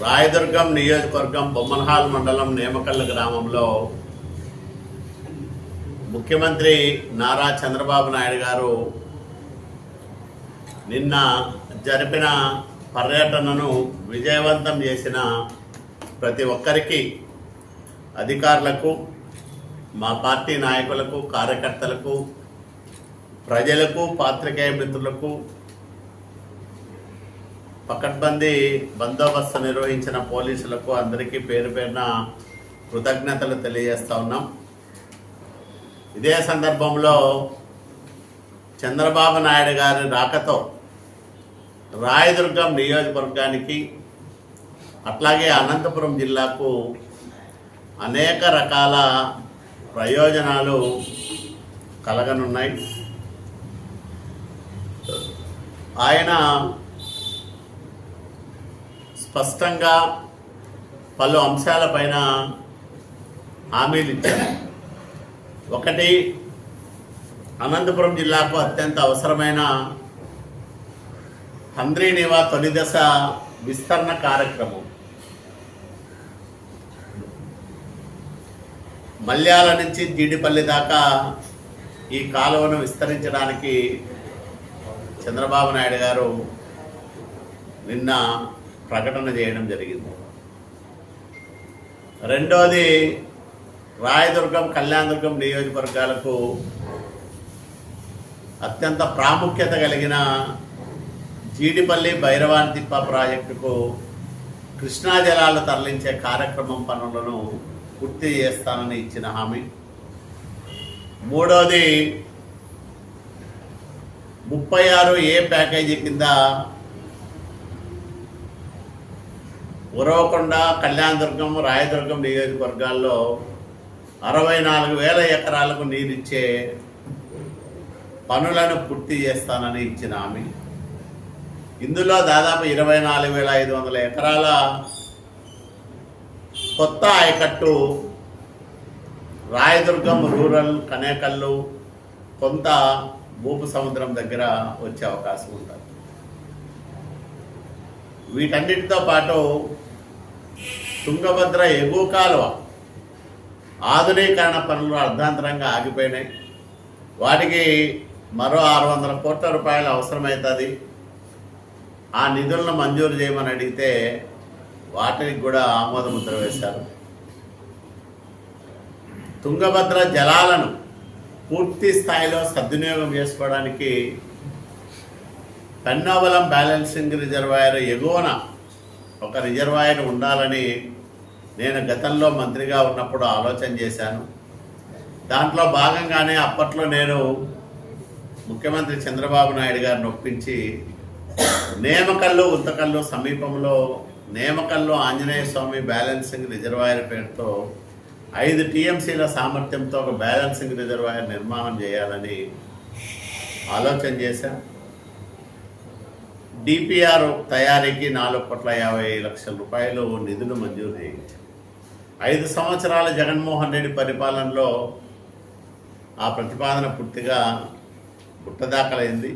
రాయదుర్గం నియోజకవర్గం బొమ్మన్హాల్ మండలం నేమకల్ల గ్రామంలో ముఖ్యమంత్రి నారా చంద్రబాబు నాయుడు గారు నిన్న జరిపిన పర్యటనను విజయవంతం చేసిన ప్రతి ఒక్కరికి అధికారులకు మా పార్టీ నాయకులకు కార్యకర్తలకు ప్రజలకు పాత్రికేయ మిత్రులకు పకడ్బందీ బందోబస్తు నిర్వహించిన పోలీసులకు అందరికీ పేరు పేరున కృతజ్ఞతలు తెలియజేస్తూ ఉన్నాం. ఇదే సందర్భంలో చంద్రబాబు నాయుడు గారి రాకతో రాయదుర్గం నియోజకవర్గానికి అట్లాగే అనంతపురం జిల్లాకు అనేక రకాల ప్రయోజనాలు కలగనున్నాయి. ఆయన స్పష్టంగా పలు అంశాలపైన హామీలు ఇచ్చారు. ఒకటి అనంతపురం జిల్లాకు అత్యంత అవసరమైన హంద్రీనివా తొలి దశ విస్తరణ కార్యక్రమం. మల్యాల నుంచి జీడిపల్లి దాకా ఈ కాలువను విస్తరించడానికి చంద్రబాబు నాయుడు గారు నిన్న ప్రకటన చేయడం జరిగింది. రెండోది రాయదుర్గం కళ్యాణదుర్గం నియోజకవర్గాలకు అత్యంత ప్రాముఖ్యత కలిగిన జీడిపల్లి భైరవన్తిప్ప ప్రాజెక్టుకు కృష్ణా జలాలు తరలించే కార్యక్రమం పనులను పూర్తి చేస్తానని ఇచ్చిన హామీ. మూడోది ముప్పై ఆరు ఏ ప్యాకేజీ కింద ఉరవకొండ కళ్యాణదుర్గం రాయదుర్గం నియోజకవర్గాల్లో అరవై నాలుగు వేల ఎకరాలకు నీరిచ్చే పనులను పూర్తి చేస్తానని ఇచ్చిన హామీ. ఇందులో దాదాపు ఇరవై నాలుగు వేల ఐదు వందల ఎకరాల కొత్త ఆయకట్టు రాయదుర్గం రూరల్ కనేకల్లు కొంత భూపు సముద్రం దగ్గర వచ్చే అవకాశం ఉంటుంది. వీటన్నిటితో పాటు తుంగభద్ర ఎగువ కాలువ ఆధునీకరణ పనులు అర్ధాంతరంగా ఆగిపోయినాయి. వాటికి మరో ఆరు వందల కోట్ల రూపాయలు అవసరమవుతుంది ఆ నిధులను మంజూరు చేయమని అడిగితే వాటికి కూడా ఆమోదముద్ర వేశారు. తుంగభద్ర జలాలను పూర్తి స్థాయిలో సద్వినియోగం చేసుకోవడానికి పెన్నోబలం బ్యాలెన్సింగ్ రిజర్వాయర్ ఎగువన ఒక రిజర్వాయర్ ఉండాలని నేను గతంలో మంత్రిగా ఉన్నప్పుడు ఆలోచన చేశాను. దాంట్లో భాగంగానే అప్పట్లో నేను ముఖ్యమంత్రి చంద్రబాబు నాయుడు గారిని ఒప్పించి నేమకల్లు ఉత్తకల్లు సమీపంలో నేమకల్లు ఆంజనేయ స్వామి బ్యాలెన్సింగ్ రిజర్వాయర్ పేరుతో ఐదు టీఎంసీల సామర్థ్యంతో ఒక బ్యాలెన్సింగ్ రిజర్వాయర్ నిర్మాణం చేయాలని ఆలోచన చేశాను. డిపిఆర్ తయారీకి నాలుగు కోట్ల యాభై లక్షల రూపాయలు నిధులు మంజూరు చేయించారు. ఐదు సంవత్సరాల జగన్మోహన్ రెడ్డి పరిపాలనలో ఆ ప్రతిపాదన పూర్తిగా పుట్టదాఖలైంది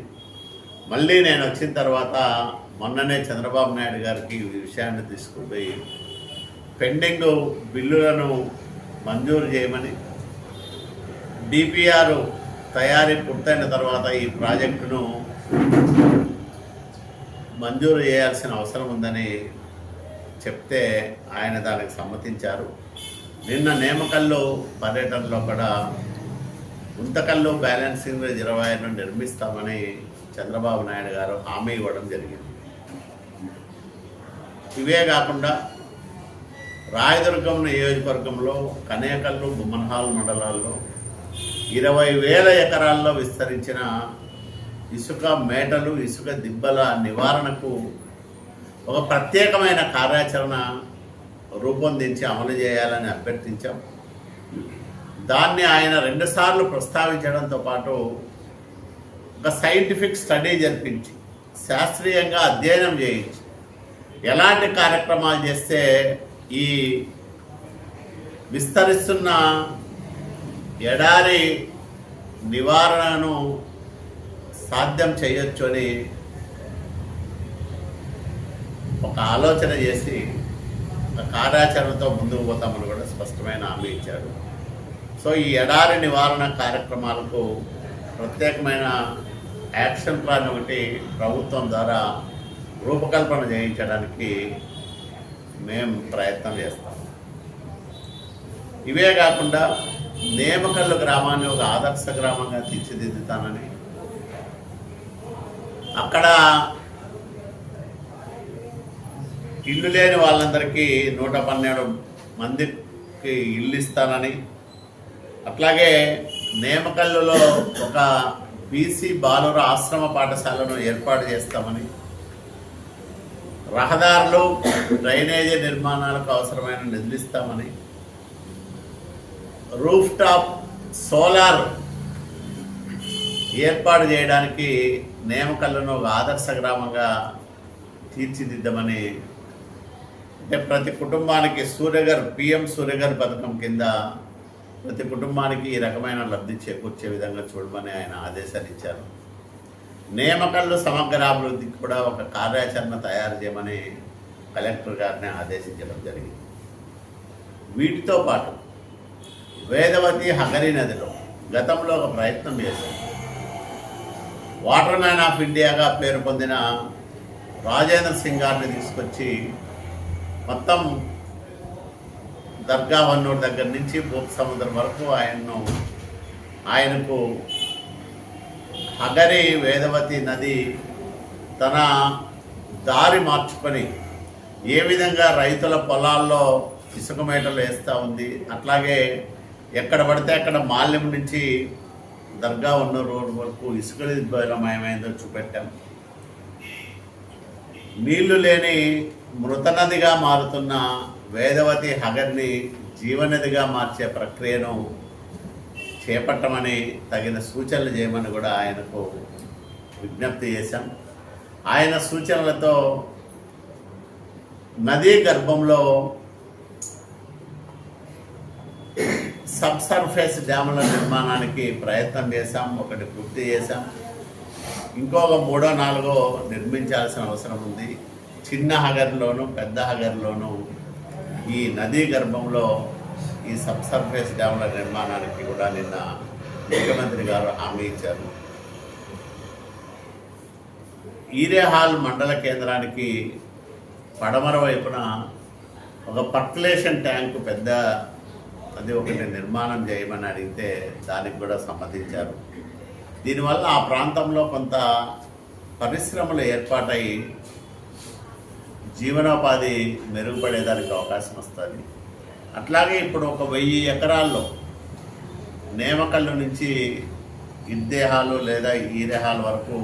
మళ్ళీ నేను వచ్చిన తర్వాత మొన్ననే చంద్రబాబు నాయుడు గారికి ఈ విషయాన్ని తీసుకుపోయి పెండింగ్ బిల్లులను మంజూరు చేయమని డిపిఆర్ తయారీ పూర్తయిన తర్వాత ఈ ప్రాజెక్టును మంజూరు చేయాల్సిన అవసరం ఉందని చెప్తే ఆయన దానికి సమ్మతించారు. నిన్న నేమకల్లు పర్యటనలో కూడా గుంతకల్లు బ్యాలెన్సింగ్ రిజర్వాయర్ను నిర్మిస్తామని చంద్రబాబు నాయుడు గారు హామీ ఇవ్వడం జరిగింది. ఇవే కాకుండా రాయదుర్గం నియోజకవర్గంలో కనేకల్లు బొమ్మన్హాల్ మండలాల్లో ఇరవై వేల ఎకరాల్లో విస్తరించిన ఇసుక మేటలు ఇసుక దిబ్బల నివారణకు ఒక ప్రత్యేకమైన కార్యాచరణ రూపొందించి అమలు చేయాలని అభ్యర్థించాం. దాన్ని ఆయన రెండుసార్లు ప్రస్తావించడంతో పాటు ఒక సైంటిఫిక్ స్టడీ జరిపించి శాస్త్రీయంగా అధ్యయనం చేయించి ఎలాంటి కార్యక్రమాలు చేస్తే ఈ విస్తరిస్తున్న ఎడారి నివారణను సాధ్యం చేయొచ్చు అని ఒక ఆలోచన చేసి కార్యాచరణతో ముందుకు పోతామని కూడా స్పష్టమైన హామీ ఇచ్చాడు సో ఈ ఎడారి నివారణ కార్యక్రమాలకు ప్రత్యేకమైన యాక్షన్ ప్లాన్ ఒకటి ప్రభుత్వం ద్వారా రూపకల్పన చేయించడానికి మేము ప్రయత్నం చేస్తాం. ఇవే కాకుండా నేమకల్లు గ్రామాన్ని ఒక ఆదర్శ గ్రామంగా తీర్చిదిద్దుతానని అక్కడ ఇల్లు లేని వాళ్ళందరికీ నూట పన్నెండు మందికి ఇల్లు ఇస్తానని. అట్లాగే నేమకల్లులో ఒక బీసీ బాలుర ఆశ్రమ పాఠశాలను ఏర్పాటు చేస్తామని. రహదారులు డ్రైనేజీ నిర్మాణాలకు అవసరమైన నిధులు ఇస్తామని. రూఫ్ టాప్ సోలార్ ఏర్పాటు చేయడానికి నేమకల్లను ఒక ఆదర్శ గ్రామంగా తీర్చిదిద్దామని అంటే ప్రతి కుటుంబానికి సూర్యగర్ పిఎం సూర్యగర్ పథకం కింద ప్రతి కుటుంబానికి ఈ రకమైన లబ్ధి చేకూర్చే విధంగా చూడమని ఆయన ఆదేశాలు ఇచ్చారు. నేమకల్లు సమగ్ర అభివృద్ధికి కూడా ఒక కార్యాచరణ తయారు చేయమని కలెక్టర్ గారిని ఆదేశించడం జరిగింది. వీటితో పాటు వేదవతి హగరి నదిలో గతంలో ఒక ప్రయత్నం చేశారు. వాటర్ మ్యాన్ ఆఫ్ ఇండియాగా పేరు పొందిన రాజేంద్ర సింగ్ గారిని తీసుకొచ్చి మొత్తం దర్గా వన్నూరు దగ్గర నుంచి భూప్ సముద్రం వరకు ఆయన్ను ఆయనకు హగరి వేదవతి నది తన దారి మార్చుకొని ఏ విధంగా రైతుల పొలాల్లో ఇసుక మేటలు వేస్తూ ఉంది అట్లాగే ఎక్కడ పడితే అక్కడ మాల్యం నుంచి దర్గా ఉన్న రోడ్డు వరకు ఇసుక బయలమయమైందో చూపెట్టాం. నీళ్ళు లేని మృతనదిగా మారుతున్న వేదవతి హగర్ని జీవనదిగా మార్చే ప్రక్రియను చేపట్టమని తగిన సూచనలు చేయమని కూడా ఆయనకు విజ్ఞప్తి చేశాం. ఆయన సూచనలతో నదీ గర్భంలో సబ్ సర్ఫేస్ డ్యాముల నిర్మాణానికి ప్రయత్నం చేశాం ఒకటి పూర్తి చేశాం. ఇంకొక మూడో నాలుగో నిర్మించాల్సిన అవసరం ఉంది. చిన్న హగర్లోను పెద్ద హగర్లోను ఈ నదీ గర్భంలో ఈ సబ్ సర్ఫేస్ డ్యాముల నిర్మాణానికి కూడా నిన్న ముఖ్యమంత్రి గారు హామీ ఇచ్చారు. ఈరేహాల్ మండల కేంద్రానికి పడమర వైపున ఒక పర్కులేషన్ ట్యాంకు పెద్ద అది ఒకటి నిర్మాణం చేయమని అడిగితే దానికి కూడా సమ్మతించారు. దీనివల్ల ఆ ప్రాంతంలో కొంత పరిశ్రమలు ఏర్పాటై జీవనోపాధి మెరుగుపడేదానికి అవకాశం వస్తుంది. అట్లాగే ఇప్పుడు ఒక వెయ్యి ఎకరాల్లో నేమకల్లు నుంచి ఇద్దేహాలు లేదా ఈరేహాలు వరకు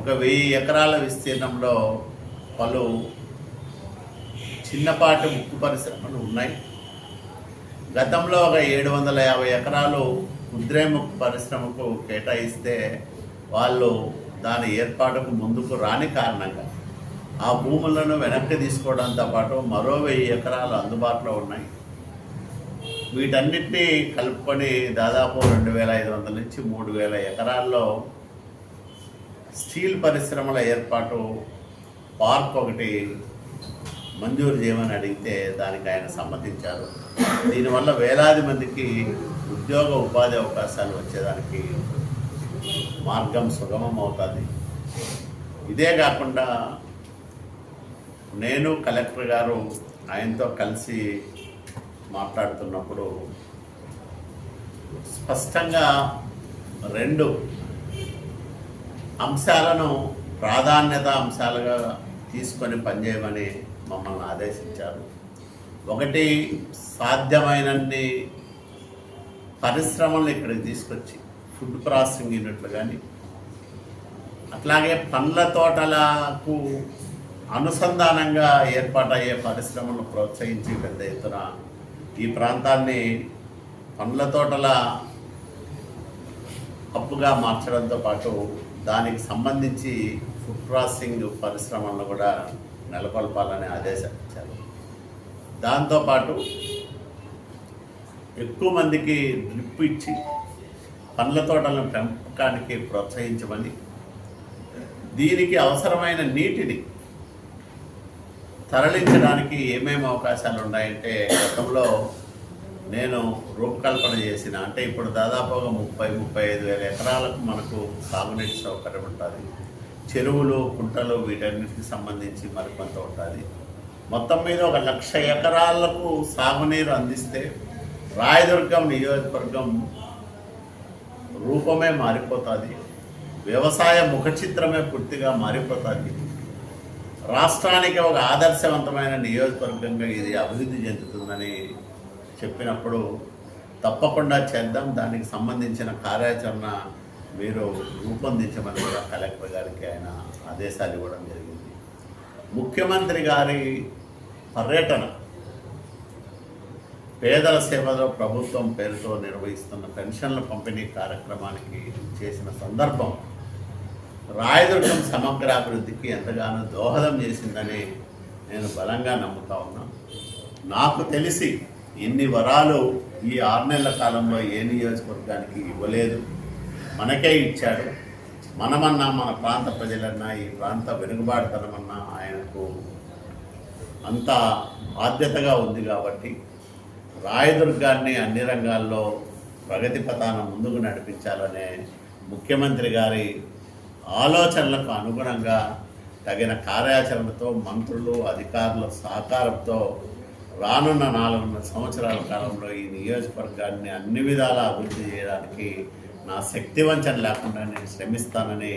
ఒక వెయ్యి ఎకరాల విస్తీర్ణంలో పలు చిన్నపాటి ముక్కు పరిశ్రమలు ఉన్నాయి. గతంలో ఒక ఏడు వందల యాభై ఎకరాలు ముద్రేముఖ్ పరిశ్రమకు కేటాయిస్తే వాళ్ళు దాని ఏర్పాటుకు ముందుకు రాని కారణంగా ఆ భూములను వెనక్కి తీసుకోవడంతో పాటు మరో వెయ్యి ఎకరాలు అందుబాటులో ఉన్నాయి. వీటన్నిటినీ కలుపుకొని దాదాపు రెండు వేల ఐదు వందల నుంచి మూడు వేల ఎకరాల్లో స్టీల్ పరిశ్రమల ఏర్పాటు పార్క్ ఒకటి మంజూరు చేయమని అడిగితే దానికి ఆయన సమ్మతించారు. దీనివల్ల వేలాది మందికి ఉద్యోగ ఉపాధి అవకాశాలు వచ్చేదానికి మార్గం సుగమం అవుతుంది. ఇదే కాకుండా నేను కలెక్టర్ గారు ఆయనతో కలిసి మాట్లాడుతున్నప్పుడు స్పష్టంగా రెండు అంశాలను ప్రాధాన్యత అంశాలుగా తీసుకొని పనిచేయమని మమ్మల్ని ఆదేశించారు. ఒకటి సాధ్యమైనన్ని పరిశ్రమలను ఇక్కడికి తీసుకొచ్చి ఫుడ్ ప్రాసెసింగ్ యూనిట్లు కానీ అట్లాగే పండ్ల తోటలకు అనుసంధానంగా ఏర్పాటయ్యే పరిశ్రమలను ప్రోత్సహించి పెద్ద ఎత్తున ఈ ప్రాంతాన్ని పండ్ల తోటల హబ్బుగా మార్చడంతో పాటు దానికి సంబంధించి ఫుడ్ ప్రాసెసింగ్ పరిశ్రమలను కూడా నెలకొల్పాలని ఆదేశాలు ఇచ్చారు దాంతోపాటు ఎక్కువ మందికి డ్రిప్ ఇచ్చి పండ్ల తోటలను పెంపకానికి ప్రోత్సహించమని దీనికి అవసరమైన నీటిని తరలించడానికి ఏమేమి అవకాశాలు ఉన్నాయంటే గతంలో నేను రూపకల్పన చేసిన అంటే ఇప్పుడు దాదాపుగా ముప్పై ముప్పై ఐదు వేల ఎకరాలకు మనకు సాగునీటి సౌకర్యం ఉంటుంది. చెరువులు కుంటలు వీటన్నిటికి సంబంధించి మరికొంత ఉంటుంది మొత్తం మీద ఒక లక్ష ఎకరాలకు సాగునీరు అందిస్తే రాయదుర్గం నియోజకవర్గం రూపమే మారిపోతుంది. వ్యవసాయ ముఖ చిత్రమే పూర్తిగా మారిపోతుంది. రాష్ట్రానికి ఒక ఆదర్శవంతమైన నియోజకవర్గంగా ఇది అభివృద్ధి చెందుతుందని చెప్పినప్పుడు తప్పకుండా చేద్దాం. దానికి సంబంధించిన కార్యాచరణ మీరు రూపొందించమని కూడా కలెక్టర్ గారికి ఆయన ఆదేశాలు ఇవ్వడం జరిగింది. ముఖ్యమంత్రి గారి పర్యటన పేదల సేవలో ప్రభుత్వం పేరుతో నిర్వహిస్తున్న పెన్షన్ల పంపిణీ కార్యక్రమానికి చేసిన సందర్భం రాయదుర్గం సమగ్ర అభివృద్ధికి ఎంతగానో దోహదం చేసిందని నేను బలంగా నమ్ముతా ఉన్నా. నాకు తెలిసి ఇన్ని వరాలు ఈ ఆరు నెలల కాలంలో ఏ నియోజకవర్గానికి ఇవ్వలేదు. మనకే ఇచ్చాడు. మనమన్నా మన ప్రాంత ప్రజలన్నా ఈ ప్రాంత వెనుకబాటుతనమన్నా ఆయనకు అంత బాధ్యతగా ఉంది కాబట్టి రాయదుర్గాన్ని అన్ని రంగాల్లో ప్రగతి పథాన ముందుకు నడిపించాలనే ముఖ్యమంత్రి గారి ఆలోచనలకు అనుగుణంగా తగిన కార్యాచరణతో మంత్రులు అధికారుల సహకారంతో రానున్న నాలుగున్నర సంవత్సరాల కాలంలో ఈ నియోజకవర్గాన్ని అన్ని విధాలా అభివృద్ధి చేయడానికి నా శక్తి వంచన లేకుండా నేను శ్రమిస్తానని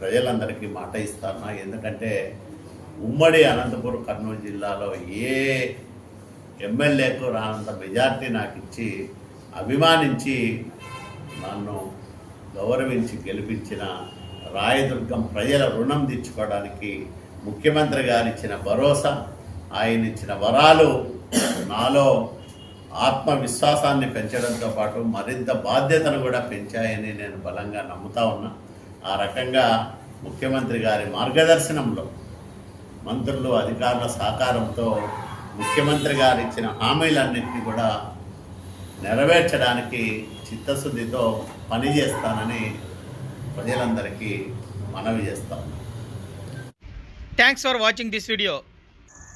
ప్రజలందరికీ మాట ఇస్తాను? ఎందుకంటే ఉమ్మడి అనంతపురం కర్నూలు జిల్లాలో ఏ ఎమ్మెల్యేకు రానంత మెజార్టీ నాకు ఇచ్చి అభిమానించి నన్ను గౌరవించి గెలిపించిన రాయదుర్గం ప్రజల రుణం తీర్చుకోవడానికి ముఖ్యమంత్రి గారు ఇచ్చిన భరోసా ఆయన ఇచ్చిన వరాలు నాలో ఆత్మవిశ్వాసాన్ని పెంచడంతో పాటు మరింత బాధ్యతను కూడా పెంచాయని నేను బలంగా నమ్ముతా ఉన్నా. ఆ రకంగా ముఖ్యమంత్రి గారి మార్గదర్శనంలో మంత్రులు అధికారుల సహకారంతో ముఖ్యమంత్రి గారు ఇచ్చిన హామీలన్నింటినీ కూడా నెరవేర్చడానికి చిత్తశుద్ధితో పనిచేస్తానని ప్రజలందరికీ మనవి చేస్తాను thanks for watching this video